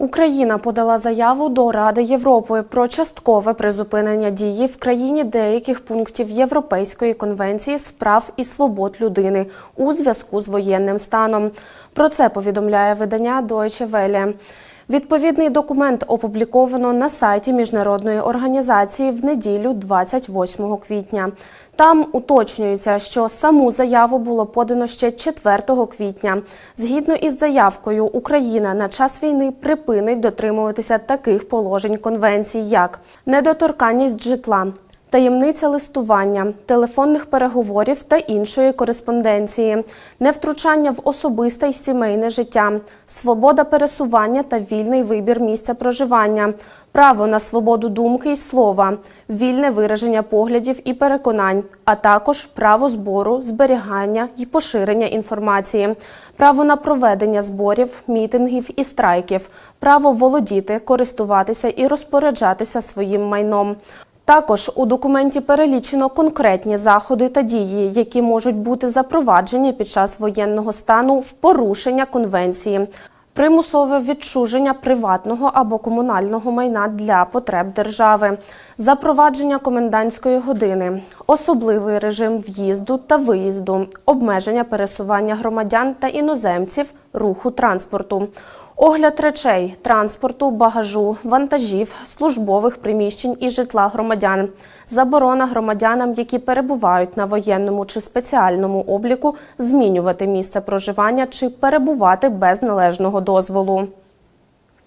Україна подала заяву до Ради Європи про часткове призупинення дії в країні деяких пунктів Європейської конвенції з прав і свобод людини у зв'язку з воєнним станом. Про це повідомляє видання Deutsche Welle. Відповідний документ опубліковано на сайті міжнародної організації в неділю 28 квітня. Там уточнюється, що саму заяву було подано ще 4 квітня. Згідно із заявкою, Україна на час війни припинить дотримуватися таких положень конвенцій, як недоторканність житла. Таємниця листування, телефонних переговорів та іншої кореспонденції, невтручання в особисте й сімейне життя, свобода пересування та вільний вибір місця проживання, право на свободу думки й слова, вільне вираження поглядів і переконань, а також право збору, зберігання й поширення інформації, право на проведення зборів, мітингів і страйків, право володіти, користуватися і розпоряджатися своїм майном. Також у документі перелічено конкретні заходи та дії, які можуть бути запроваджені під час воєнного стану в порушення конвенції. Примусове відчуження приватного або комунального майна для потреб держави, запровадження комендантської години, особливий режим в'їзду та виїзду, обмеження пересування громадян та іноземців, руху транспорту, Огляд речей, транспорту, багажу, вантажів, службових приміщень і житла громадян, заборона громадянам, які перебувають на воєнному чи спеціальному обліку, змінювати місце проживання чи перебувати без належного дозволу.